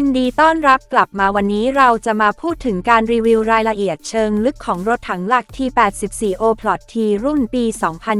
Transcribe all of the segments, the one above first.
ยินดีต้อนรับกลับมาวันนี้เราจะมาพูดถึงการรีวิวรายละเอียดเชิงลึกของรถถังหลัก T84 O Plot T รุ่นปี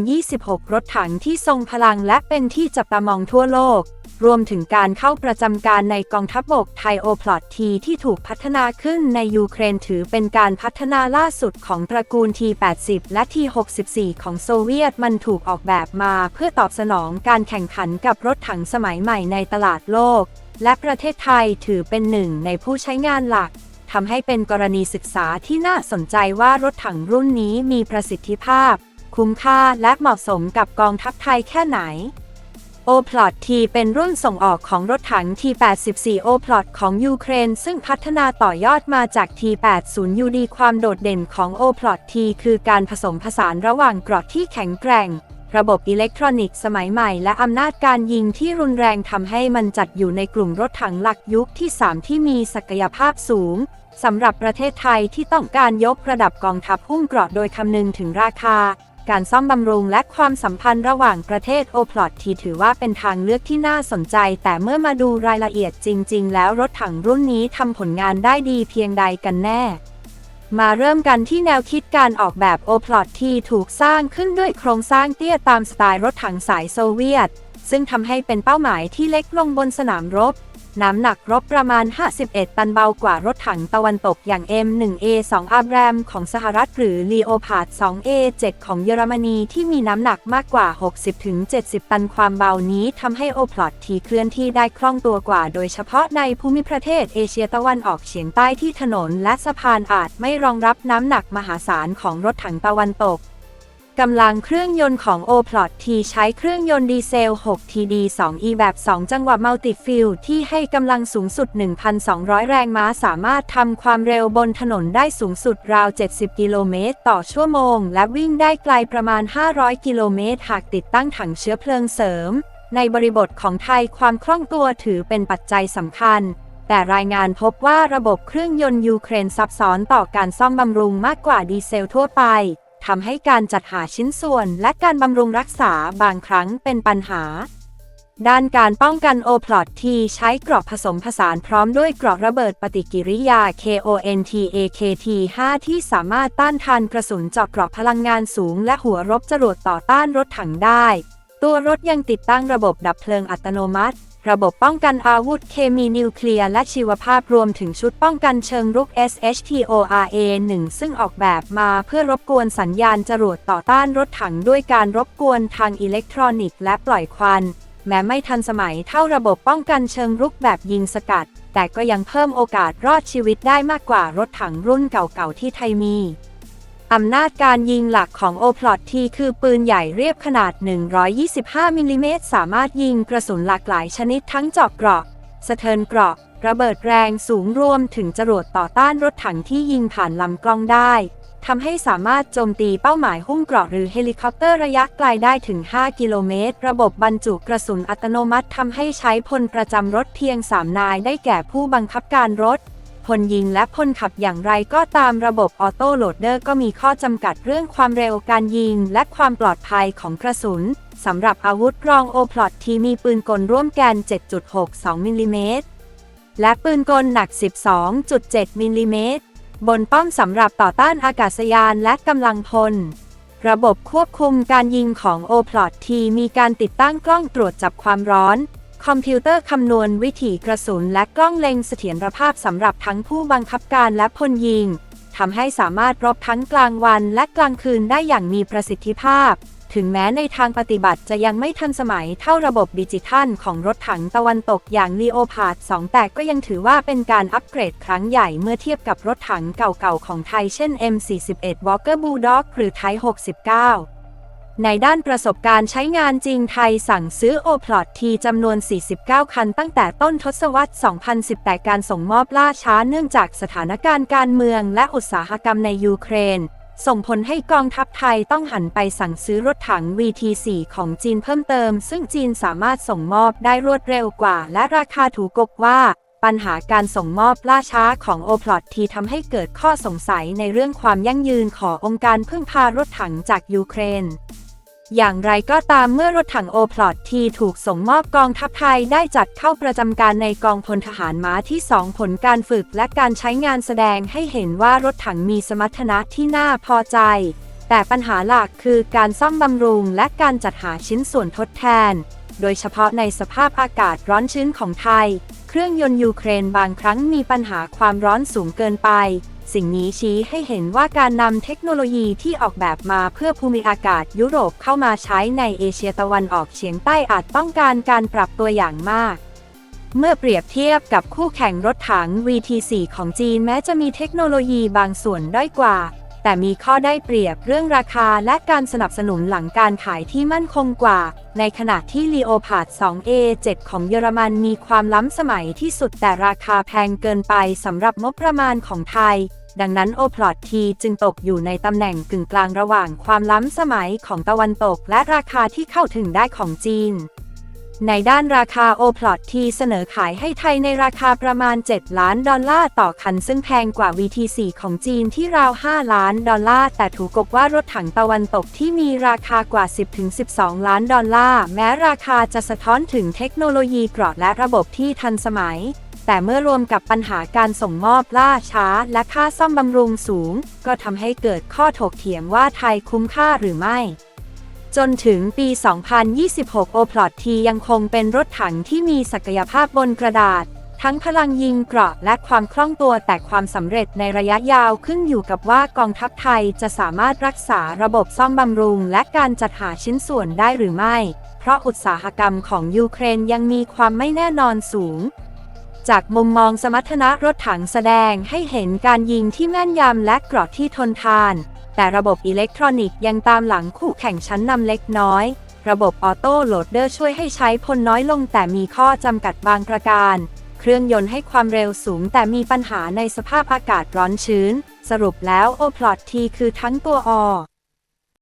2026 รถถังที่ทรงพลังและเป็นที่จับตามองทั่วโลก รวมถึงการเข้าประจำการในกองทัพบกไทย O Plot T ที่ถูกพัฒนาขึ้นในยูเครนถือเป็นการพัฒนาล่าสุดของตระกูล T80 และ T64 ของโซเวียตมันถูกออกแบบมาเพื่อตอบสนองการแข่งขันกับรถถังสมัยใหม่ในตลาดโลก และประเทศไทยถือเป็นหนึ่งในผู้ใช้งานหลักทำให้เป็นกรณีศึกษาที่น่าสนใจว่ารถถังรุ่นนี้มีประสิทธิภาพ คุ้มค่าและเหมาะสมกับกองทัพไทยแค่ไหนโอพลอตทีเป็นรุ่นส่งออกของรถถัง T84 โอพลอตของยูเครน ซึ่งพัฒนาต่อยอดมาจาก T80 UD ความโดดเด่นของโอพลอตทีคือการผสมผสานระหว่างกรอบที่แข็งแกร่ง ระบบอิเล็กทรอนิกส์สมัยใหม่และอำนาจการยิงที่รุนแรงทำให้มันจัดอยู่ในกลุ่มรถถังหลักยุคที่ 3 ที่มีศักยภาพสูงสำหรับประเทศไทยที่ต้องการยกระดับกองทัพหุ้มเกราะโดยคำนึงถึงราคา การซ่อมบำรุงและความสัมพันธ์ระหว่างประเทศโอพลอตทีถือว่าเป็นทางเลือกที่น่าสนใจ แต่เมื่อมาดูรายละเอียดจริง ๆ แล้วรถถังรุ่นนี้ทำผลงานได้ดีเพียงใดกันแน่ มาเริ่มกันที่แนวคิดการออกแบบโอพลอตที่ถูกสร้างขึ้นด้วยโครงสร้างเตี้ยตามสไตล์รถถังสายโซเวียต ซึ่งทำให้เป็นเป้าหมายที่เล็กลงบนสนามรบ น้ำหนักรบประมาณ 51 ตันเบากว่ารถถังตะวันตกอย่าง M1A2 a b r a m ของสหรัฐหรือ Leopard 2A7 ของเยอรมนีที่มีน้ำหนักมากกว่า 60-70 ตันความเบานี้ทำให้โอพลอตทีเคลื่อนที่ได้คล่องตัวกว่า โดยเฉพาะในภูมิประเทศเอเชียตะวันออกเฉียงใต้ที่ถนนและสะพานอาจไม่รองรับน้ำหนักมหาศาลของรถถังตะวันตก กำลังเครื่องยนต์ของ o p l o t T ใช้เครื่องยนต์ดีเซล 6 TD 2E แบบ 2 จังหวะมัลติฟิลที่ให้กำลังสูงสุด 1,200 แรงม้าสามารถทำความเร็วบนถนนได้สูงสุดราว 70 กิโลเมตรต่อชั่วโมง และวิ่งได้ไกลประมาณ 500 กิโลเมตร หากติดตั้งถังเชื้อเพลิงเสริม ในบริบทของไทยความคล่องตัวถือเป็นปัจจัยสำคัญ แต่รายงานพบว่าระบบเครื่องยนต์ยูเครนซับซ้อนต่อการซ่อมบำรุงมากกว่าดีเซลทั่วไป ทำให้การจัดหาชิ้นส่วนและการบำรุงรักษาบางครั้งเป็นปัญหา ด้านการป้องกันโอพลอตทีใช้กรอบผสมผสานพร้อมด้วยกรอบระเบิดปฏิกิริยา KONTAKT5 ที่สามารถต้านทานกระสุนเจาะกรอบพลังงานสูง และหัวรบจรวดต่อต้านรถถังได้ ตัวรถยังติดตั้งระบบดับเพลิงอัตโนมัติ ระบบป้องกันอาวุธเคมีนิวเคลียร์และชีวภาพรวมถึงชุดป้องกันเชิงรุก SHTORA-1 ซึ่งออกแบบมาเพื่อรบกวนสัญญาณจรวดต่อต้านรถถังด้วยการรบกวนทางอิเล็กทรอนิกส์และปล่อยควัน แม้ไม่ทันสมัยเท่าระบบป้องกันเชิงรุกแบบยิงสกัด แต่ก็ยังเพิ่มโอกาสรอดชีวิตได้มากกว่ารถถังรุ่นเก่าๆที่ไทยมี อำนาจการยิงหลักของโอพลอตทีคือปืนใหญ่เรียบขนาด 125 มิลลิเมตร สามารถยิงกระสุนหลากหลายชนิดทั้งเจาะเกราะ สะเทินเกราะ ระเบิดแรงสูงรวมถึงจรวดต่อต้านรถถังที่ยิงผ่านลำกล้องได้ทำให้สามารถโจมตีเป้าหมายหุ้มเกราะหรือเฮลิคอปเตอร์ระยะไกลได้ถึง 5 กิโลเมตร ระบบบรรจุกระสุนอัตโนมัติทำให้ใช้พลประจำรถเพียง 3 นายได้แก่ผู้บังคับการรถ พลยิงและพลขับอย่างไรก็ตามระบบออโต้โหลดเดอร์ก็มีข้อจำกัดเรื่องความเร็วการยิง และความปลอดภัยของกระสุนสำหรับอาวุธรองโอพลอตที่มีปืนกลร่วมแกน 7.62 มิลลิเมตร และปืนกลหนัก 12.7 มิลลิเมตร บนป้อมสำหรับต่อต้านอากาศยานและกำลังพล ระบบควบคุมการยิงของ o p l o t T มีการติดตั้งกล้องตรวจจับความร้อน คอมพิวเตอร์คำนวณวิถีกระสุนและกล้องเล็งเสถียรภาพสำหรับทั้งผู้บังคับการและพลยิงทำให้สามารถรบทั้งกลางวันและกลางคืนได้อย่างมีประสิทธิภาพ ถึงแม้ในทางปฏิบัติจะยังไม่ทันสมัยเท่าระบบดิจิทัลของรถถังตะวันตกอย่าง Leopard 2แต่ก็ยังถือว่าเป็นการอัปเกรดครั้งใหญ่เมื่อเทียบกับรถถังเก่าๆของไทยเช่น M41 Walker Bulldog หรือ Type 69 ในด้านประสบการณ์ใช้งานจริงไทยสั่งซื้อโอพลอตทีจำนวน 49 คันตั้งแต่ต้นทศวรรษ 2010 แต่การส่งมอบล่าช้าเนื่องจากสถานการณ์การเมืองและอุตสาหกรรมในยูเครน ส่งผลให้กองทัพไทยต้องหันไปสั่งซื้อรถถัง VT4 ของจีนเพิ่มเติม ซึ่งจีนสามารถส่งมอบได้รวดเร็วกว่า และราคาถูกกกว่า ปัญหาการส่งมอบล่าช้าของโอพลอตทีทำให้เกิดข้อสงสัยในเรื่องความยั่งยืนขององค์การพึ่งพารถถังจากยูเครน อย่างไรก็ตามเมื่อรถถังโอพลอตทีถูกส่งมอบกองทัพไทยได้จัดเข้าประจำการในกองพลทหารม้าที่ 2 ผลการฝึกและการใช้งานแสดงให้เห็นว่ารถถังมีสมรรถนะที่น่าพอใจ แต่ปัญหาหลักคือการซ่อมบำรุงและการจัดหาชิ้นส่วนทดแทน โดยเฉพาะในสภาพอากาศร้อนชื้นของไทย เครื่องยนต์ยูเครนบางครั้งมีปัญหาความร้อนสูงเกินไป สิ่งนี้ชี้ให้เห็นว่าการนำเทคโนโลยีที่ออกแบบมาเพื่อภูมิอากาศยุโรปเข้ามาใช้ในเอเชียตะวันออกเฉียงใต้อาจต้องการการปรับตัวอย่างมาก เมื่อเปรียบเทียบกับคู่แข่งรถถัง VT4 ของจีนแม้จะมีเทคโนโลยีบางส่วนด้อยกว่า แต่มีข้อได้เปรียบเรื่องราคาและการสนับสนุนหลังการขายที่มั่นคงกว่า ในขณะที่ Leopard 2A7 ของเยอรมันมีความล้ำสมัยที่สุดแต่ราคาแพงเกินไปสำหรับงบประมาณของไทย ดังนั้นโอพลอตทีจึงตกอยู่ในตำแหน่งกึ่งกลางระหว่างความล้ำสมัยของตะวันตกและราคาที่เข้าถึงได้ของจีน ในด้านราคาโอพลอตทีเสนอขายให้ไทยในราคาประมาณ 7 ล้านดอลลาร์ต่อคัน ซึ่งแพงกว่า VT4 ของจีนที่ราว 5 ล้านดอลลาร์ แต่ถูกกบว่ารถถังตะวันตกที่มีราคากว่า 10-12 ล้านดอลลาร์ แม้ราคาจะสะท้อนถึงเทคโนโลยีเกราะและระบบที่ทันสมัย แต่เมื่อรวมกับปัญหาการส่งมอบล่าช้า และค่าซ่อมบำรุงสูง ก็ทำให้เกิดข้อถกเถียงว่าไทยคุ้มค่าหรือไม่ จนถึงปี 2026โอพลอตทียังคงเป็นรถถังที่มีศักยภาพบนกระดาษ ทั้งพลังยิงเกราะและความคล่องตัวแต่ความสำเร็จในระยะยาวขึ้นอยู่กับว่ากองทัพไทยจะสามารถรักษาระบบซ่อมบำรุง และการจัดหาชิ้นส่วนได้หรือไม่ เพราะอุตสาหกรรมของยูเครนยังมีความไม่แน่นอนสูง จากมุมมองสมรรถนะรถถังแสดงให้เห็นการยิงที่แม่นยำและเกราะที่ทนทาน แต่ระบบอิเล็กทรอนิกส์ยังตามหลังคู่แข่งชั้นนำเล็กน้อย ระบบออโต้โหลดเดอร์ช่วยให้ใช้พลน้อยลงแต่มีข้อจำกัดบางประการ เครื่องยนต์ให้ความเร็วสูงแต่มีปัญหาในสภาพอากาศร้อนชื้น สรุปแล้วโอพลอตทีคือทั้งตัวอ